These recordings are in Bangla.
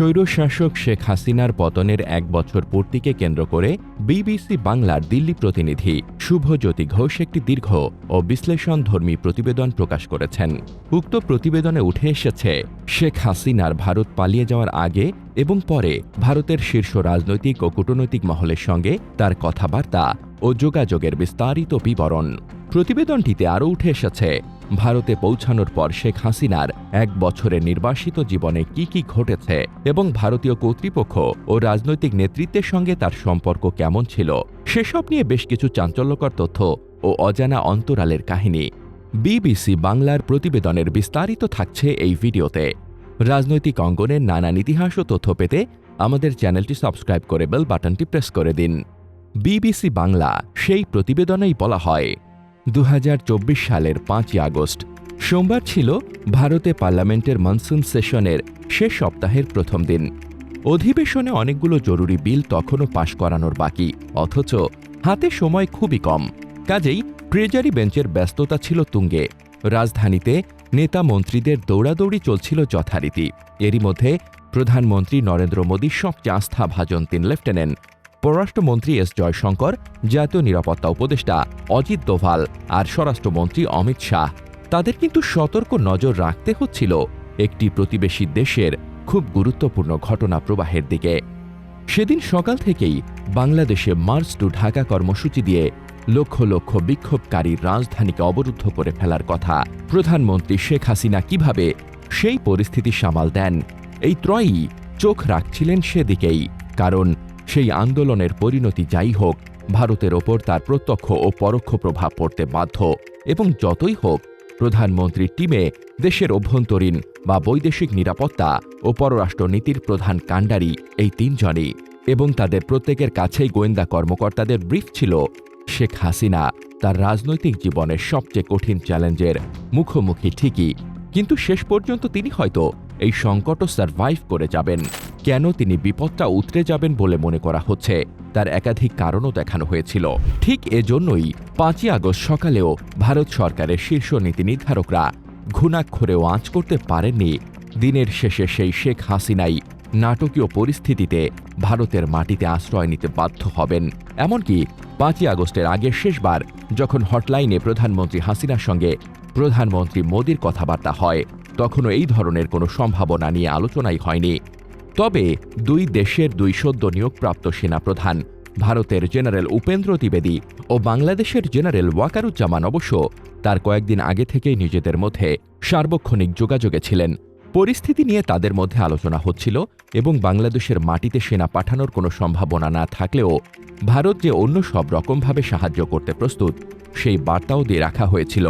স্বৈরশাসক শেখ হাসিনার পতনের এক বছর পূর্তিকে কেন্দ্র করে বিবিসি বাংলার দিল্লি প্রতিনিধি শুভজ্যোতি ঘোষ একটি দীর্ঘ ও বিশ্লেষণধর্মী প্রতিবেদন প্রকাশ করেছেন। উক্ত প্রতিবেদনে উঠে এসেছে, শেখ হাসিনার ভারত পালিয়ে যাওয়ার আগে এবং পরে ভারতের শীর্ষ রাজনৈতিক ও কূটনৈতিক মহলের সঙ্গে তার কথাবার্তা ও যোগাযোগের বিস্তারিত বিবরণ। প্রতিবেদনটিতে আরও উঠে এসেছে, ভারতে পৌঁছানোর পর শেখ হাসিনার এক বছরের নির্বাসিত জীবনে কি কি ঘটেছে এবং ভারতীয় কর্তৃপক্ষ ও রাজনৈতিক নেতৃত্বের সঙ্গে তার সম্পর্ক কেমন ছিল, সেসব নিয়ে বেশ কিছু চাঞ্চল্যকর তথ্য ও অজানা অন্তরালের কাহিনী। বিবিসি বাংলার প্রতিবেদনের বিস্তারিত থাকছে এই ভিডিওতে। রাজনৈতিক অঙ্গনের নানান ইতিহাস ও তথ্য পেতে আমাদের চ্যানেলটি সাবস্ক্রাইব করে বেল বাটনটি প্রেস করে দিন। বিবিসি বাংলা, সেই প্রতিবেদনেই বলা হয় দু হাজার চব্বিশ সালের পাঁচই আগস্ট। সোমবার ছিল ভারতে পার্লামেন্টের মনসুন সেশনের শেষ সপ্তাহের প্রথম দিন। অধিবেশনে অনেকগুলো জরুরি বিল তখনও পাশ করানোর বাকি, অথচ হাতে সময় খুবই কম। কাজেই ট্রেজারি বেঞ্চের ব্যস্ততা ছিল তুঙ্গে। রাজধানীতে নেতা মন্ত্রীদের দৌড়াদৌড়ি চলছিল যথারীতি। এরই মধ্যে প্রধানমন্ত্রী নরেন্দ্র মোদীর সবচেয়ে আস্থাভাজন তিন লেফটেন্যান্ট পররাষ্ট্রমন্ত্রী এস জয়শঙ্কর, জাতীয় নিরাপত্তা উপদেষ্টা অজিত দোভাল আর স্বরাষ্ট্রমন্ত্রী অমিত শাহ। তাদের কিন্তু সতর্ক নজর রাখতে হচ্ছিল একটি প্রতিবেশী দেশের খুব গুরুত্বপূর্ণ ঘটনা প্রবাহের দিকে। সেদিন সকাল থেকেই বাংলাদেশে মার্চ টু ঢাকা কর্মসূচি দিয়ে লক্ষ লক্ষ বিক্ষোভকারী রাজধানীকে অবরুদ্ধ করে ফেলার কথা প্রধানমন্ত্রী শেখ হাসিনা কীভাবে সেই পরিস্থিতি সামাল দেন, এই ত্রয়ই চোখ রাখছিলেন সেদিকেই। কারণ সেই আন্দোলনের পরিণতি যাই হোক, ভারতের ওপর তার প্রত্যক্ষ ও পরোক্ষ প্রভাব পড়তে বাধ্য। এবং যতই হোক, প্রধানমন্ত্রীর টিমে দেশের অভ্যন্তরীণ বা বৈদেশিক নিরাপত্তা ও পররাষ্ট্রনীতির প্রধান কাণ্ডারি এই তিনজনই। এবং তাদের প্রত্যেকের কাছেই গোয়েন্দা কর্মকর্তাদের ব্রিফ ছিল শেখ হাসিনা, তার রাজনৈতিক জীবনের সবচেয়ে কঠিন চ্যালেঞ্জের মুখোমুখি ঠিকই। কিন্তু শেষ পর্যন্ত তিনি হয়তো এই সংকটও সারভাইভ করে যাবেন। কেন তিনি বিপদটা উতরে যাবেন বলে মনে করা হচ্ছে? তার একাধিক কারণও দেখানো হয়েছিল। ঠিক এজন্যই পাঁচই আগস্ট সকালেও ভারত সরকারের শীর্ষ নীতি নির্ধারকরা ঘুণাক্ষরেও আঁচ করতে পারেননি। দিনের শেষে সেই শেখ হাসিনাই নাটকীয় পরিস্থিতিতে ভারতের মাটিতে আশ্রয় নিতে বাধ্য হবেন। এমনকি পাঁচই আগস্টের আগে শেষবার যখন হটলাইনে প্রধানমন্ত্রী হাসিনার সঙ্গে প্রধানমন্ত্রী মোদীর কথাবার্তা হয় তখনও এই ধরনের কোনো সম্ভাবনা নিয়ে আলোচনাই হয়নি। তবে দুই দেশের দুই সদ্য নিয়োগপ্রাপ্ত সেনাপ্রধান, ভারতের জেনারেল উপেন্দ্র দ্বিবেদী ও বাংলাদেশের জেনারেল ওয়াকারুজ্জামান অবশ্য তার কয়েকদিন আগে থেকেই নিজেদের মধ্যে সার্বক্ষণিক যোগাযোগে ছিলেন। পরিস্থিতি নিয়ে তাদের মধ্যে আলোচনা হচ্ছিল এবং বাংলাদেশের মাটিতে সেনা পাঠানোর কোনো সম্ভাবনা না থাকলেও ভারত যে অন্য সব রকমভাবে সাহায্য করতে প্রস্তুত, সেই বার্তাও দিয়ে রাখা হয়েছিল।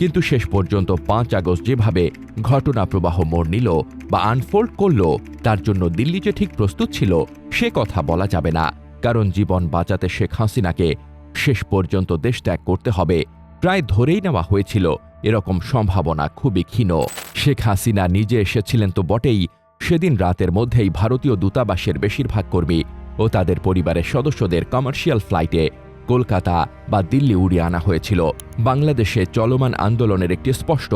কিন্তু শেষ পর্যন্ত পাঁচ আগস্ট যেভাবে ঘটনা প্রবাহ মোড় নিল বা আনফোল্ড করল, তার জন্য দিল্লি যে ঠিক প্রস্তুত ছিল, সে কথা বলা যাবে না। কারণ জীবন বাঁচাতে শেখ হাসিনাকে শেষ পর্যন্ত দেশ ত্যাগ করতে হবে প্রায় ধরেই নেওয়া হয়েছিল। এরকম সম্ভাবনা খুবই ক্ষীণ। শেখ হাসিনা নিজে এসেছিলেন তো বটেই, সেদিন রাতের মধ্যেই ভারতীয় দূতাবাসের বেশিরভাগ কর্মী ও তাদের পরিবারের সদস্যদের কমার্শিয়াল ফ্লাইটে কলকাতা বা দিল্লি উড়িয়ে আনা হয়েছিল। বাংলাদেশে চলমান আন্দোলনের একটি স্পষ্ট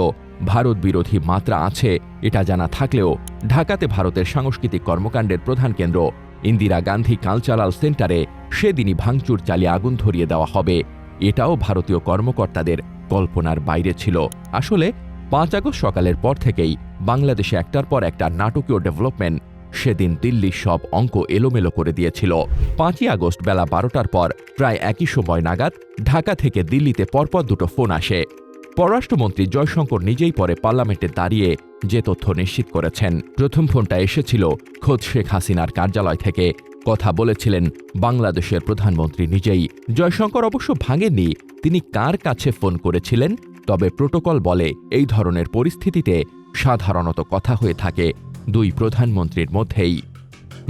ভারত বিরোধী মাত্রা আছে, এটা জানা থাকলেও ঢাকাতে ভারতের সাংস্কৃতিক কর্মকাণ্ডের প্রধান কেন্দ্র। ইন্দিরা গান্ধী কালচারাল সেন্টারে সেদিনই ভাঙচুর চালিয়ে আগুন ধরিয়ে দেওয়া হবে। এটাও ভারতীয় কর্মকর্তাদের কল্পনার বাইরে ছিল। আসলে, পাঁচ আগস্ট সকালের পর থেকেই বাংলাদেশে একটার পর একটা নাটকীয় ডেভেলপমেন্ট সেদিন দিল্লির সব অঙ্ক এলোমেলো করে দিয়েছিল। পাঁচই আগস্ট বেলা বারোটার পর প্রায় একই সময় নাগাদ ঢাকা থেকে দিল্লিতে পরপর দুটো ফোন আসে। পররাষ্ট্রমন্ত্রী জয়শঙ্কর নিজেই পরে পার্লামেন্টে দাঁড়িয়ে যে তথ্য নিশ্চিত করেছেন। প্রথম ফোনটা এসেছিল খোদ শেখ হাসিনার কার্যালয় থেকে। কথা বলেছিলেন বাংলাদেশের প্রধানমন্ত্রী নিজেই। জয়শঙ্কর অবশ্য ভাঙেননি। তিনি কার কাছে ফোন করেছিলেন? তবে প্রোটোকল বলে এই ধরনের পরিস্থিতিতে সাধারণত কথা হয়ে থাকে। দুই প্রধানমন্ত্রীর মধ্যেই।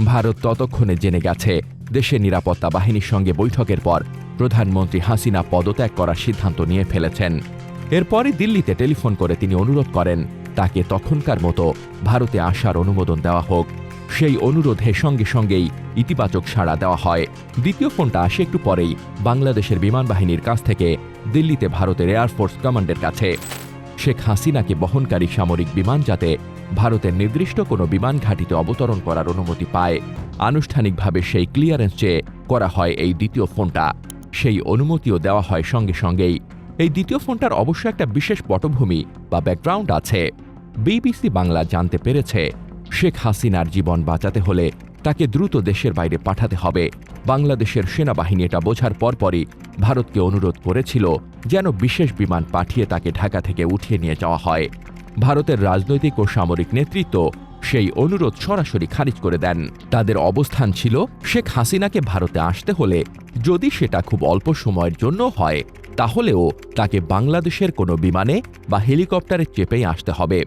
ভারত ততক্ষণে জেনে গেছে, দেশের নিরাপত্তা বাহিনীর সঙ্গে বৈঠকের পর প্রধানমন্ত্রী হাসিনা পদত্যাগ করার সিদ্ধান্ত নিয়ে ফেলেছেন। এরপরে দিল্লিতে টেলিফোন করে তিনি অনুরোধ করেন, তাকে তখনকার মতো ভারতে আসার অনুমোদন দেওয়া হোক। সেই অনুরোধে সঙ্গে সঙ্গেই ইতিবাচক সাড়া দেওয়া হয়। দ্বিতীয় ফোনটা আসে একটু পরেই বাংলাদেশের বিমান বাহিনীর কাছ থেকে দিল্লিতে ভারতের এয়ারফোর্স কমান্ডের কাছে। শেখ হাসিনাকে বহনকারী সামরিক বিমান যাতে ভারতের নির্দিষ্ট কোনো বিমান ঘাঁটিতে অবতরণ করার অনুমতি পায়, আনুষ্ঠানিকভাবে সেই ক্লিয়ারেন্স চেয়ে করা হয় এই দ্বিতীয় ফোনটা। সেই অনুমতিও দেওয়া হয় সঙ্গে সঙ্গেই। এই দ্বিতীয় ফোনটার অবশ্য একটা বিশেষ পটভূমি বা ব্যাকগ্রাউন্ড আছে। বিবিসি বাংলা জানতে পেরেছে, শেখ হাসিনার জীবন বাঁচাতে হলে তাকে দ্রুত দেশের বাইরে পাঠাতে হবে। বাংলাদেশের সেনাবাহিনী এটা বোঝার পরপরই ভারতকে অনুরোধ করেছিল যেন বিশেষ বিমান পাঠিয়ে তাকে ঢাকা থেকে উঠিয়ে নিয়ে যাওয়া হয়। ভারতের রাজনৈতিক ও সামরিক নেতৃত্ব সেই অনুরোধ সরাসরি খারিজ করে দেন। তাদের অবস্থান ছিল শেখ হাসিনাকে ভারতে আসতে হলে যদি সেটা খুব অল্প সময়ের জন্য হয়, তাহলেও তাকে বাংলাদেশের কোনো বিমানে বা হেলিকপ্টারে চেপেই আসতে হবে।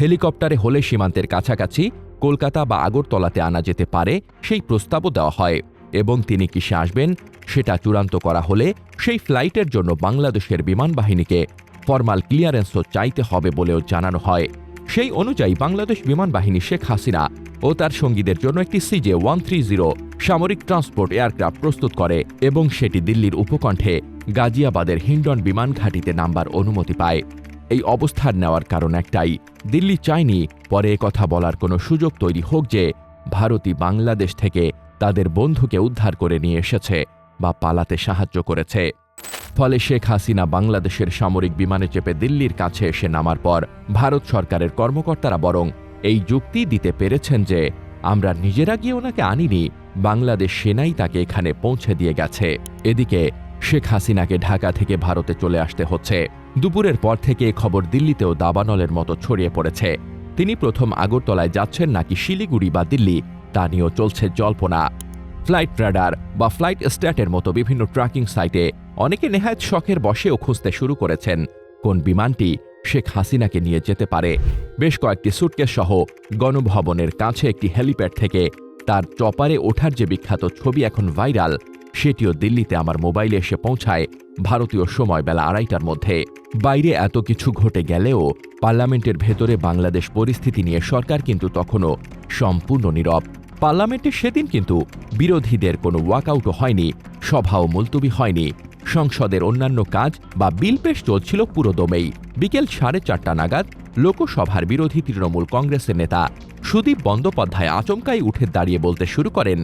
হেলিকপ্টারে হলে সীমান্তের কাছাকাছি কলকাতা বা আগরতলাতে আনা যেতে পারে সেই প্রস্তাবও দেওয়া হয় এবং তিনি কিসে আসবেন সেটা চূড়ান্ত করা হলে সেই ফ্লাইটের জন্য বাংলাদেশের বিমান বাহিনীকে ফরমাল ক্লিয়ারেন্সও চাইতে হবে বলেও জানানো হয়। সেই অনুযায়ী বাংলাদেশ বিমান বাহিনী শেখ হাসিনা ও তার সঙ্গীদের জন্য একটি C J one three zero সামরিক ট্রান্সপোর্ট এয়ারক্রাফট প্রস্তুত করে এবং সেটি দিল্লির উপকণ্ঠে গাজিয়াবাদের হিন্ডন বিমান ঘাঁটিতে নাম্বার অনুমতি পায়। এই অবস্থান নেওয়ার কারণ একটাই, দিল্লি চায়নি পরে কথা বলার কোনো সুযোগ তৈরি হোক যে ভারতই বাংলাদেশ থেকে তাদের বন্ধুকে উদ্ধার করে নিয়ে এসেছে। বা পালাতে সাহায্য করেছে। ফলে শেখ হাসিনা বাংলাদেশের সামরিক বিমানে চেপে দিল্লির কাছে এসে নামার পর ভারত সরকারের কর্মকর্তারা বরং এই যুক্তি দিতে পেরেছেন যে, আমরা নিজেরা গিয়ে ওনাকে আনিনি, বাংলাদেশ সেনাই তাকে এখানে পৌঁছে দিয়ে গেছে। এদিকে শেখ হাসিনাকে ঢাকা থেকে ভারতে চলে আসতে হচ্ছে। দুপুরের পর থেকে খবর দিল্লিতেও দাবানলের মতো ছড়িয়ে পড়েছে। তিনি প্রথম আগরতলায় যাচ্ছেন নাকি শিলিগুড়ি বা দিল্লি, তা নিয়েও চলছে জল্পনা। ফ্লাইট রাডার বা ফ্লাইট স্ট্যাটের মতো বিভিন্ন ট্র্যাকিং সাইটে অনেকে নেহায়ত শখের বসেও খুঁজতে শুরু করেছেন। কোন বিমানটি শেখ হাসিনাকে নিয়ে যেতে পারে? বেশ কয়েকটি সুটকেস সহ গণভবনের কাছে একটি হেলিপ্যাড থেকে তার চপারে ওঠার যে বিখ্যাত ছবি এখন ভাইরাল, সেটিও দিল্লিতে আমার মোবাইলে এসে পৌঁছায় ভারতীয় সময় বেলা আড়াইটার মধ্যে। বাইরে এত কিছু ঘটে গেলেও পার্লামেন্টের ভেতরে বাংলাদেশ পরিস্থিতি নিয়ে সরকার কিন্তু তখনও সম্পূর্ণ নীরব। পার্লামেন্টে সেদিন কিন্তু বিরোধীদের কোনো ওয়াকআউটও হয়নি, সভাও মুলতবি হয়নি। সংসদের অন্যান্য কাজ বা বিল পেশ চলছিল পুরোদমেই। বিকেল সাড়ে চারটা নাগাদ লোকসভার বিরোধী তৃণমূল কংগ্রেসের নেতা সুদীপ বন্দ্যোপাধ্যায় আচমকাই উঠে দাঁড়িয়ে বলতে শুরু করেন,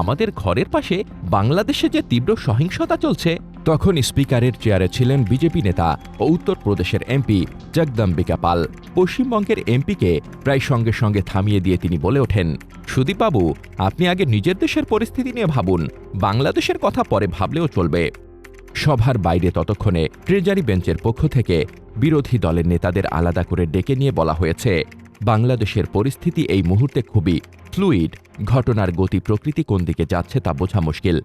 আমাদের ঘরের পাশে বাংলাদেশে যে তীব্র সহিংসতা চলছে তখন স্পিকারের চেয়ারে ছিলেন বিজেপি নেতা ও উত্তরপ্রদেশের এমপি জগদম্বিকা পাল। পশ্চিমবঙ্গের এমপিকে প্রায় সঙ্গে সঙ্গে থামিয়ে দিয়ে তিনি বলে ওঠেন সুদীপবাবু আপনি আগে নিজের দেশের পরিস্থিতি নিয়ে ভাবুন, বাংলাদেশের কথা পরে ভাবলেও চলবে। সভার বাইরে ততক্ষণে ট্রেজারি বেঞ্চের পক্ষ থেকে বিরোধী দলের নেতাদের আলাদা করে ডেকে নিয়ে বলা হয়েছে, বাংলাদেশের পরিস্থিতি এই মুহূর্তে খুবই ফ্লুইড, ঘটনার গতি প্রকৃতি কোন দিকে যাচ্ছে তা বোঝা মুশকিল।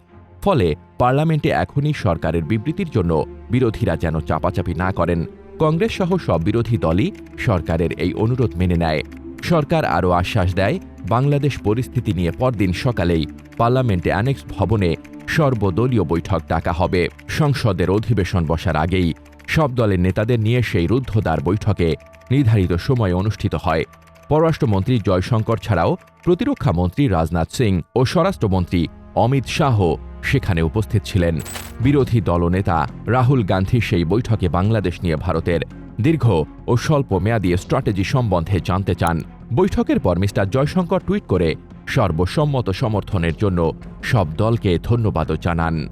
ফলে পার্লামেন্টে এখনই সরকারের বিবৃতির জন্য বিরোধীরা যেন চাপাচাপি না করেন। কংগ্রেস সহ সব বিরোধী দলই সরকারের এই অনুরোধ মেনে নেয়। সরকার আরও আশ্বাস দেয়, বাংলাদেশ পরিস্থিতি নিয়ে পরদিন সকালেই পার্লামেন্টে অ্যানেক্স ভবনে সর্বদলীয় বৈঠক ডাকা হবে। সংসদের অধিবেশন বসার আগেই সব দলের নেতাদের নিয়ে সেই রুদ্ধদ্বার বৈঠকে নির্ধারিত সময়ে অনুষ্ঠিত হয়। পররাষ্ট্রমন্ত্রী জয়শঙ্কর ছাড়াও প্রতিরক্ষা মন্ত্রী রাজনাথ সিং ও স্বরাষ্ট্রমন্ত্রী অমিত শাহ সেখানে উপস্থিত ছিলেন বিরোধী দলনেতা রাহুল গান্ধী সেই বৈঠকে বাংলাদেশ নিয়ে ভারতের দীর্ঘ ও স্বল্প মেয়াদী স্ট্র্যাটেজি সম্বন্ধে জানতে চান। বৈঠকের পর মিস্টার জয়শঙ্কর টুইট করে সর্বসম্মত সমর্থনের জন্য সব দলকে ধন্যবাদও জানান।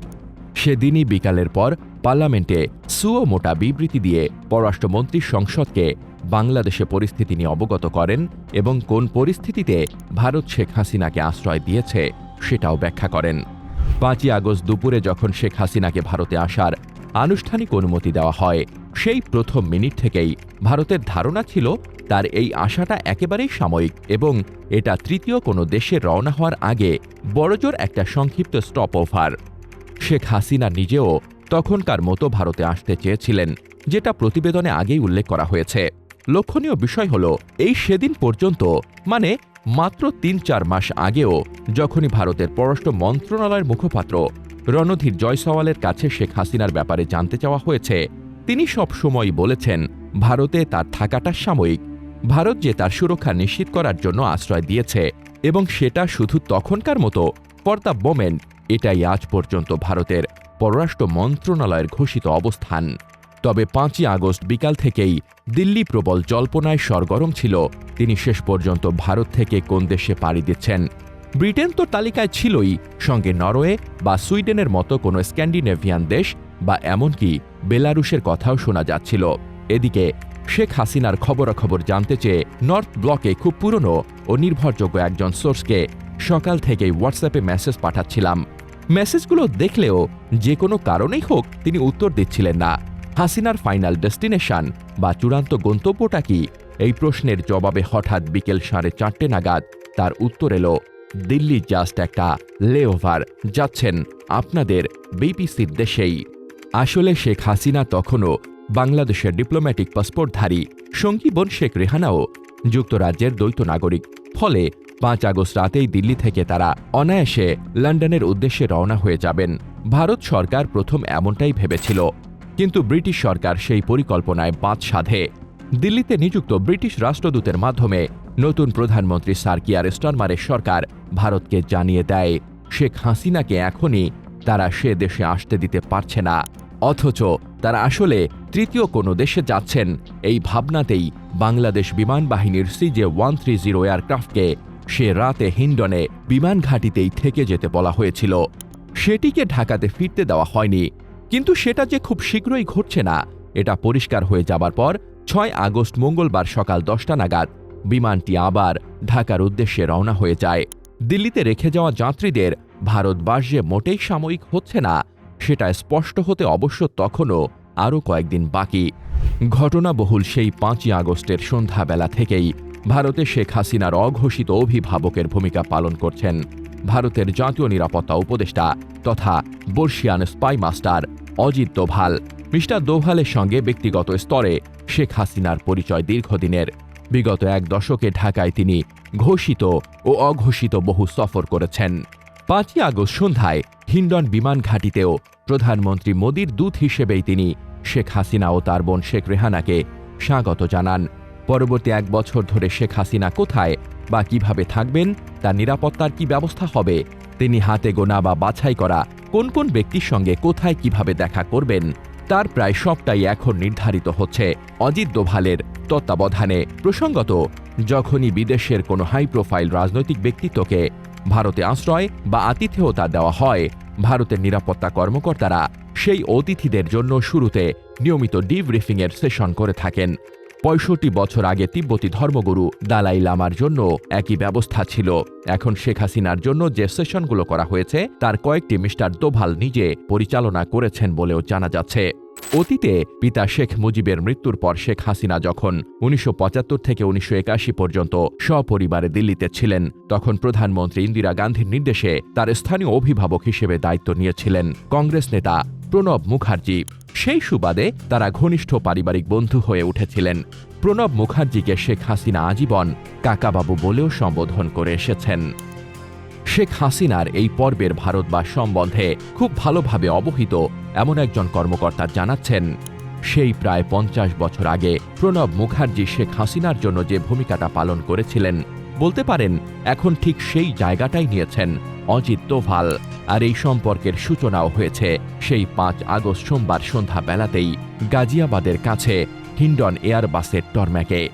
সেদিনই বিকালের পর পার্লামেন্টে সুও মোটা বিবৃতি দিয়ে পররাষ্ট্রমন্ত্রী সংসদকে বাংলাদেশে পরিস্থিতি নিয়ে অবগত করেন এবং কোন পরিস্থিতিতে ভারত শেখ হাসিনাকে আশ্রয় দিয়েছে সেটাও ব্যাখ্যা করেন। পাঁচই আগস্ট দুপুরে যখন শেখ হাসিনাকে ভারতে আসার আনুষ্ঠানিক অনুমতি দেওয়া হয়, সেই প্রথম মিনিট থেকেই ভারতের ধারণা ছিল তার এই আশাটা একেবারেই সাময়িক এবং এটা তৃতীয় কোনো দেশে রওনা হওয়ার আগে বড়জোর একটা সংক্ষিপ্ত স্টপ ওভার শেখ হাসিনা নিজেও তখনকার মতো ভারতে আসতে চেয়েছিলেন, যেটা প্রতিবেদনে আগেই উল্লেখ করা হয়েছে। লক্ষণীয় বিষয় হল, এই সেদিন পর্যন্ত মানে মাত্র তিন চার মাস আগেও, যখনই ভারতের পররাষ্ট্র মন্ত্রণালয়ের মুখপাত্র রণধীর জয়সওয়ালের কাছে শেখ হাসিনার ব্যাপারে জানতে চাওয়া হয়েছে, তিনি সব সময় বলেছেন, ভারতে তার থাকাটা সাময়িক। ভারত যে তার সুরক্ষা নিশ্চিত করার জন্য আশ্রয় দিয়েছে, এবং সেটা শুধু তখনকার মতো ফর দ্য মোমেন্ট এটাই আজ পর্যন্ত ভারতের পররাষ্ট্র মন্ত্রণালয়ের ঘোষিত অবস্থান। তবে পাঁচই আগস্ট বিকাল থেকেই দিল্লি প্রবল জল্পনায় সরগরম ছিল। তিনি শেষ পর্যন্ত ভারত থেকে কোন দেশে পাড়ি দিচ্ছেন? ব্রিটেন তো তালিকায় ছিলই, সঙ্গে নরওয়ে বা সুইডেনের মতো কোনো স্ক্যান্ডিনেভিয়ান দেশ বা এমনকি বেলারুশের কথাও শোনা যাচ্ছিল। এদিকে শেখ হাসিনার খবরাখবর জানতে চেয়ে নর্থ ব্লকে খুব পুরনো ও নির্ভরযোগ্য একজন সোর্সকে সকাল থেকেই হোয়াটসঅ্যাপে মেসেজ পাঠাচ্ছিলাম। মেসেজগুলো দেখলেও যে কোনো কারণেই হোক তিনি উত্তর দিচ্ছিলেন না। হাসিনার ফাইনাল ডেস্টিনেশন বা চূড়ান্ত গন্তব্যটা কি? এই প্রশ্নের জবাবে হঠাৎ বিকেল সাড়ে চারটে নাগাদ তার উত্তর এলো, দিল্লি জাস্ট একটা লেওভার যাচ্ছেন আপনাদের বিপিসির দেশেই। আসলে শেখ হাসিনা তখনও বাংলাদেশের ডিপ্লোম্যাটিক পাসপোর্টধারী সঙ্গী বোন শেখ রেহানাও যুক্তরাজ্যের দ্বৈত নাগরিক। ফলে পাঁচ আগস্ট রাতেই দিল্লি থেকে তারা অনায়াসে লন্ডনের উদ্দেশ্যে রওনা হয়ে যাবেন। ভারত সরকার প্রথম এমনটাই ভেবেছিল। কিন্তু ব্রিটিশ সরকার সেই পরিকল্পনায় বাদ সাধে। দিল্লিতে নিযুক্ত ব্রিটিশ রাষ্ট্রদূতের মাধ্যমে নতুন প্রধানমন্ত্রী স্যার কিয়ার স্টারমারের সরকার ভারতকে জানিয়ে দেয়, শেখ হাসিনাকে এখনই তারা সে দেশে আসতে দিতে পারছে না। অথচ তারা আসলে তৃতীয় কোনো দেশে যাচ্ছেন, এই ভাবনাতেই বাংলাদেশ বিমান বাহিনীর C J one three zero এয়ারক্রাফটকে সে রাতে হিন্ডনে বিমান ঘাঁটিতেই থেকে যেতে বলা হয়েছিল। সেটিকে ঢাকাতে ফিরতে দেওয়া হয়নি কিন্তু সেটা যে খুব শীঘ্রই ঘটছে না, এটা পরিষ্কার হয়ে যাবার পর ছয় আগস্ট মঙ্গলবার সকাল দশটা নাগাদ বিমানটি আবার ঢাকার উদ্দেশ্যে রওনা হয়ে যায়। দিল্লিতে রেখে যাওয়া যাত্রীদের ভারতবাস যে মোটেই সাময়িক হচ্ছে না, সেটা স্পষ্ট হতে অবশ্য তখনও আরও কয়েকদিন বাকি। ঘটনাবহুল সেই পাঁচই আগস্টের সন্ধ্যাবেলা থেকেই ভারতে শেখ হাসিনার অঘোষিত অভিভাবকের ভূমিকা পালন করছেন। ভারতের জাতীয় নিরাপত্তা উপদেষ্টা তথা বর্ষিয়ান spy master Ajit Doval. Mister দোভালের সঙ্গে ব্যক্তিগত স্তরে শেখ হাসিনার পরিচয় দীর্ঘদিনের। বিগত এক দশকে ঢাকায় তিনি ঘোষিত ও অঘোষিত বহু সফর করেছেন। পাঁচই আগস্ট সন্ধ্যায় হিন্ডন বিমান ঘাঁটিতেও প্রধানমন্ত্রী মোদীর দূত হিসেবেই তিনি শেখ হাসিনা ও তার বোন শেখ রেহানাকে স্বাগত জানান। পরবর্তী এক বছর ধরে শেখ হাসিনা কোথায় বা কীভাবে থাকবেন, তার নিরাপত্তার কি ব্যবস্থা হবে, তিনি হাতে গোনা বা বাছাই করা কোন কোন ব্যক্তির সঙ্গে কোথায় কীভাবে দেখা করবেন, তার প্রায় সবটাই এখন নির্ধারিত হচ্ছে অজিত দোভালের তত্ত্বাবধানে। প্রসঙ্গত, যখনই বিদেশের কোনো হাই প্রোফাইল রাজনৈতিক ব্যক্তিত্বকে ভারতে আশ্রয় বা আতিথেয়তা দেওয়া হয়, ভারতের নিরাপত্তা কর্মকর্তারা সেই অতিথিদের জন্য শুরুতে নিয়মিত ডিব্রিফিংয়ের সেশন করে থাকেন। পঁয়ষট্টি বছর আগে তিব্বতী ধর্মগুরু দালাই লামার জন্য একই ব্যবস্থা ছিল। এখন শেখ হাসিনার জন্য যে সেশনগুলো করা হয়েছে, তার কয়েকটি মিস্টার দোভাল নিজে পরিচালনা করেছেন বলেও জানা যাচ্ছে। অতীতে পিতা শেখ মুজিবের মৃত্যুর পর শেখ হাসিনা যখন উনিশশো পঁচাত্তর থেকে উনিশশো একাশি পর্যন্ত সপরিবারে দিল্লিতে ছিলেন, তখন প্রধানমন্ত্রী ইন্দিরা গান্ধীর নির্দেশে তার স্থানীয় অভিভাবক হিসেবে দায়িত্ব নিয়েছিলেন। কংগ্রেস নেতা প্রণব মুখার্জি সেই সুবাদে তারা ঘনিষ্ঠ পারিবারিক বন্ধু হয়ে উঠেছিলেন। প্রণব মুখার্জিকে শেখ হাসিনা আজীবন কাকাবাবু বলেও সম্বোধন করে এসেছেন। শেখ হাসিনার এই পর্বের ভারতবাস সম্বন্ধে খুব ভালোভাবে অবহিত এমন একজন কর্মকর্তা জানাচ্ছেন, সেই প্রায় পঞ্চাশ বছর আগে প্রণব মুখার্জি শেখ হাসিনার জন্য যে ভূমিকাটা পালন করেছিলেন, বলতে পারেন, এখন ঠিক সেই জায়গাটাই নিয়েছেন অজিত দোভাল। আর এই সম্পর্কের সূচনাও হয়েছে। সেই পাঁচ আগস্ট সোমবার সন্ধ্যা বেলাতেই গাজিয়াবাদের কাছে হিন্ডন এয়ারবাসের টরম্যাকে